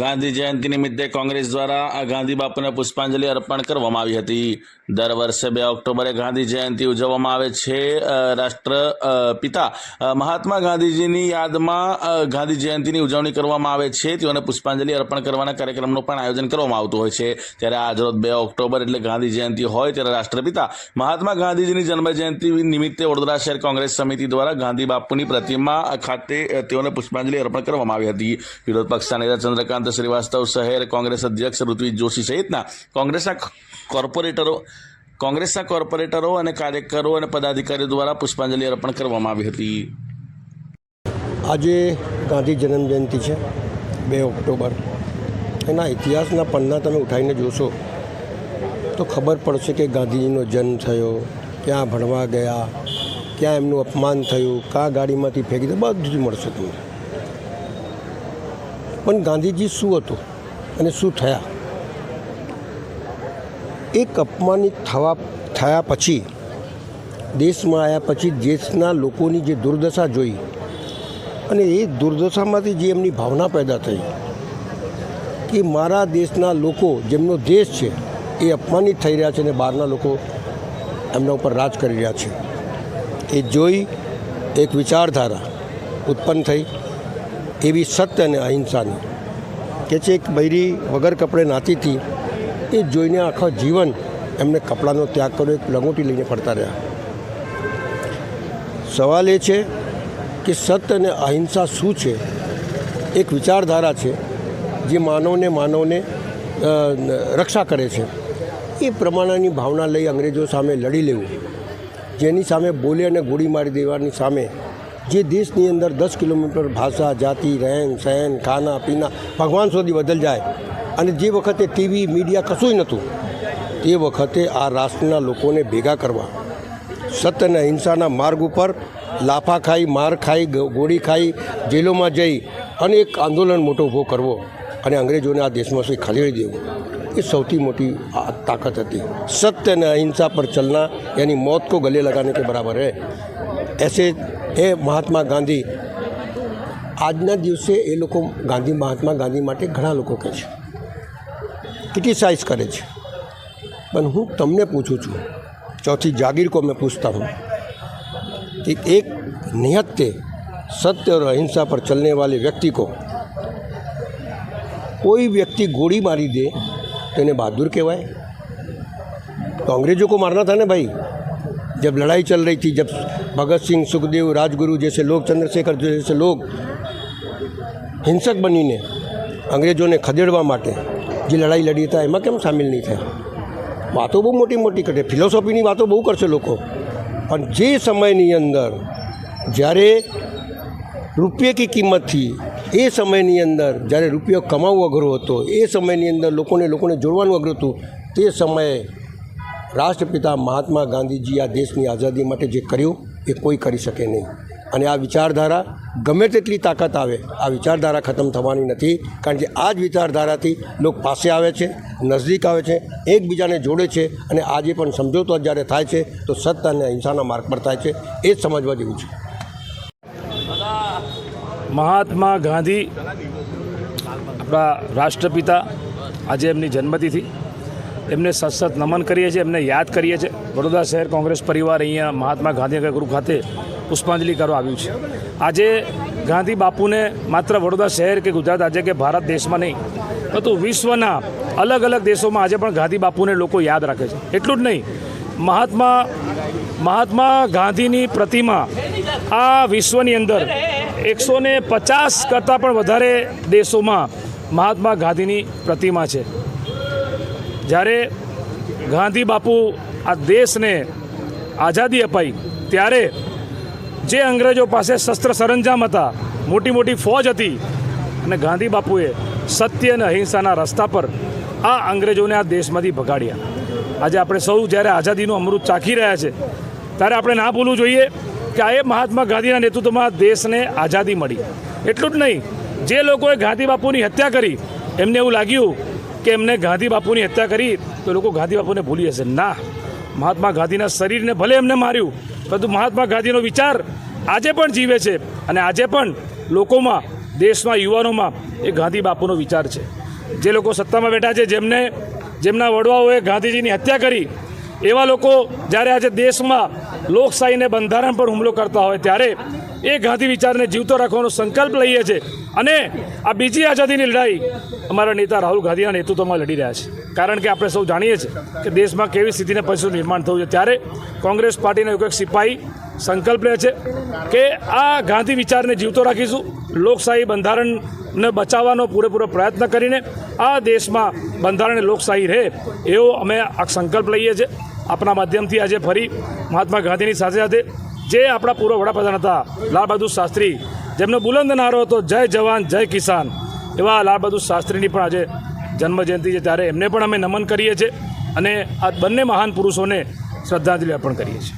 ગાંધી જયંતિ નિમિત્તે કોંગ્રેસ દ્વારા આ ગાંધી બાપુને પુષ્પાંજલિ અર્પણ કરવામાં આવી હતી. દર વર્ષે બે ઓક્ટોબરે ગાંધી જયંતિ ઉજવવામાં આવે છે. રાષ્ટ્ર પિતા મહાત્મા ગાંધીજીની યાદમાં ગાંધી જયંતિની ઉજવણી કરવામાં આવે છે. તેઓને પુષ્પાંજલિ અર્પણ કરવાના કાર્યક્રમનું પણ આયોજન કરવામાં આવતું હોય છે. ત્યારે આજરોજ બે ઓક્ટોબર એટલે ગાંધી જયંતિ હોય ત્યારે રાષ્ટ્રપિતા મહાત્મા ગાંધીજીની જન્મ જયંતિ નિમિત્તે વડોદરા શહેર કોંગ્રેસ સમિતિ દ્વારા ગાંધી બાપુની પ્રતિમા ખાતે તેઓને પુષ્પાંજલિ અર્પણ કરવામાં આવી હતી. વિરોધ પક્ષના નેતા ચંદ્રકાંત શ્રીવાસ્તવ શહેર કોંગ્રેસ અધ્યક્ષ ઋત્વિજ જોશી સહિતના કોંગ્રેસના કોર્પોરેટરો કોંગ્રેસના કોર્પોરેટરો અને કાર્યકરો અને પદાધિકારીઓ દ્વારા પુષ્પાંજલિ અર્પણ કરવામાં આવી હતી. આજે ગાંધી જન્મજયંતિ છે, બે ઓક્ટોબર. એના ઇતિહાસના પન્ના તમે ઉઠાવીને જોશો, તો ખબર પડશે કે ગાંધીજીનો જન્મ થયો, ક્યાં ભણવા ગયા, ક્યાં એમનું અપમાન થયું, કાં ગાડીમાંથી ફેંકી દે બધું જ મળશે તમને. પણ ગાંધીજી શું હતું અને શું થયા? એક અપમાનિત થવા, થયા પછી, દેશમાં આવ્યા પછી દેશના લોકોની જે દુર્દશા જોઈ અને એ દુર્દશામાંથી જે એમની ભાવના પેદા થઈ કે મારા દેશના લોકો જેમનો દેશ છે એ અપમાનિત થઈ રહ્યા છે અને બહારના લોકો એમના ઉપર રાજ કરી રહ્યા છે. એ જોઈ એક વિચારધારા ઉત્પન્ન થઈ એવી સત્ય અને અહિંસાની કે છે એક બૈરી વગર કપડે નાતી હતી, એ જોઈને આખા જીવન એમને કપડાનો ત્યાગ કર્યો, એક લંગોટી લઈને ફરતા રહ્યા. સવાલ એ છે કે સત્ય અને અહિંસા શું છે? એક વિચારધારા છે જે માનવને માનવને રક્ષા કરે છે. એ પ્રમાણેની ભાવના લઈ અંગ્રેજો સામે લડી લેવું. જેની સામે બોલે અને ગોળી મારી દેવાની સામે જે દેશની અંદર દસ કિલોમીટર ભાષા, જાતિ, રહેન, સહેન, ખાના, પીના ભગવાન સુધી બદલ જાય. અને જે વખતે ટીવી, મીડિયા કશુંય નહોતું, તે વખતે આ રાષ્ટ્રના લોકોને ભેગા કરવા સત્ય અને અહિંસાના માર્ગ ઉપર લાફા ખાઈ, માર ખાઈ ગોળી ખાઈ, જેલોમાં જઈ અને એક આંદોલન મોટો ઊભો કરવો અને અંગ્રેજોને આ દેશમાંથી ખદેડી દેવું. એ સૌથી મોટી આ તાકાત હતી સત્ય અને અહિંસા પર ચલના યાની મોત કો ગલે લગાને કે બરાબર હે એસે એ મહાત્મા ગાંધી આજના દિવસે એ લોકો ગાંધી મહાત્મા ગાંધી માટે ઘણા લોકો કહે છે ક્રિટિસાઇઝ કરે છે પણ હું તમને પૂછું છું चौथी जागीर को मैं पूछता हूँ कि एक निहत्ते सत्य और अहिंसा पर चलने वाले व्यक्ति को कोई व्यक्ति गोली मारी दे तो इन्हें बहादुर कहवाए तो अंग्रेज़ों को मारना था ना भाई जब लड़ाई चल रही थी जब भगत सिंह सुखदेव राजगुरु जैसे लोग चंद्रशेखर जैसे लोग હિંસક બનીને અંગ્રેજોને ખદેડવા માટે જે લડાઈ લડી હતા એમાં કેમ સામેલ નહીં થયા વાતો બહુ મોટી મોટી કરે ફિલોસોફીની વાતો બહુ કરશે લોકો પણ જે સમયની અંદર જ્યારે રૂપિયા કી કિંમત થી એ સમયની અંદર જ્યારે રૂપિયો કમાવવો અઘરો હતો, એ સમયની અંદર લોકોને લોકોને જોડવાનું અઘરું હતું, તે સમયે રાષ્ટ્રપિતા મહાત્મા ગાંધીજી આ દેશની આઝાદી માટે જે કર્યું, એ કોઈ કરી શકે નહીં. અને આ વિચારધારા ગમે તેટલી તાકાત આવે, આ વિચારધારા ખતમ થવાની નથી, કારણ કે આ જ વિચારધારાથી લોકો પાસે આવે છે, નજદીક આવે છે, એકબીજાને જોડે છે અને આજે પણ સમજોતો જ્યારે થાય છે, તો સત્ય અને અહિંસાના માર્ગ પર થાય છે, એ જ સમજવા જેવું છે. મહાત્મા ગાંધી આપણા રાષ્ટ્રપિતા આજે એમની જન્મતિથિ. એમને સતત નમન કરીએ છીએ, એમને યાદ કરીએ છીએ. વડોદરા શહેર કોંગ્રેસ પરિવાર અહીંયા મહાત્મા ગાંધીનગર ગૃહ ખાતે પુષ્પાંજલિ કરવા આવ્યું છે. આજે ગાંધી બાપુને માત્ર વડોદરા શહેર કે ગુજરાત આજે કે ભારત દેશમાં નહીં, પરંતુ વિશ્વના અલગ અલગ દેશોમાં આજે પણ ગાંધી બાપુને લોકો યાદ રાખે છે. એટલું જ નહીં, મહાત્મા મહાત્મા ગાંધીની પ્રતિમા આ વિશ્વની અંદર એકસો ને પચાસ કરતાં પણ વધારે દેશોમાં મહાત્મા ગાંધીની પ્રતિમા છે. જ્યારે ગાંધી બાપુ આ દેશને આઝાદી અપાઈ, ત્યારે જે અંગ્રેજો પાસે શસ્ત્ર સરંજામ હતા, મોટી મોટી ફોજ હતી અને ગાંધી બાપુએ સત્ય અને અહિંસાના રસ્તા પર આ અંગ્રેજોને આ દેશમાંથી ભગાડ્યા. આજે આપણે સૌ જ્યારે આઝાદીનું અમૃત ચાખી રહ્યા છે, ત્યારે આપણે ના ભૂલવું જોઈએ. કે આ એ મહાત્મા ગાંધીના નેતૃત્વમાં દેશને આઝાદી મળી. એટલું જ નહીં, જે લોકોએ ગાંધી બાપુની હત્યા કરી, એમને એવું લાગ્યું કે એમને ગાંધી બાપુની હત્યા કરી તો લોકો ગાંધી બાપુને ભૂલી જશે. ના, મહાત્મા ગાંધીના શરીરને ભલે એમને માર્યું, પરંતુ મહાત્મા ગાંધીનો વિચાર આજે પણ જીવે છે અને આજે પણ લોકોમાં, દેશમાં, યુવાનોમાં એ ગાંધી બાપુનો વિચાર છે. જે લોકો સત્તામાં બેઠા છે, જેમને, જેમના વડવાઓએ ગાંધીજીની હત્યા કરી, એવા લોકો જ્યારે આજે દેશમાં લોકશાહીને બંધારણ પર હુમલો કરતા હોય ત્યારે એ ગાંધી વિચારને જીવતો રાખવાનો સંકલ્પ લઈએ છે અને આ બીજી આઝાદીની લડાઈ અમારા નેતા રાહુલ ગાંધીના નેતૃત્વમાં લડી રહ્યા છે. કારણ કે આપણે સૌ જાણીએ છીએ કે દેશમાં કેવી સ્થિતિને પરિસ્થિતિનું નિર્માણ થયું છે. ત્યારે કોંગ્રેસ પાર્ટીનો એક સિપાહી સંકલ્પ લે છે કે આ ગાંધી વિચારને જીવતો રાખીશું. લોકશાહી બંધારણને બચાવવાનો પૂરેપૂરો પ્રયત્ન કરીને આ દેશમાં બંધારણ લોકશાહી રહે એવો અમે આ સંકલ્પ લઈએ છીએ. આપણા માધ્યમથી આજે ફરી મહાત્મા ગાંધીની સાથે સાથે જે આપણા પૂર્વ વડાપ્રધાન હતા લાલ બહાદુર શાસ્ત્રી, જેમનો બુલંદ નારો હતો, જય જવાન, જય કિસાન, એવા લાલ બહાદુર શાસ્ત્રીની પણ આજે જન્મજયંતિ છે, ત્યારે એમને પણ અમે નમન કરીએ છીએ અને આ બંને મહાન પુરુષોને શ્રદ્ધાંજલિ અર્પણ કરીએ છીએ.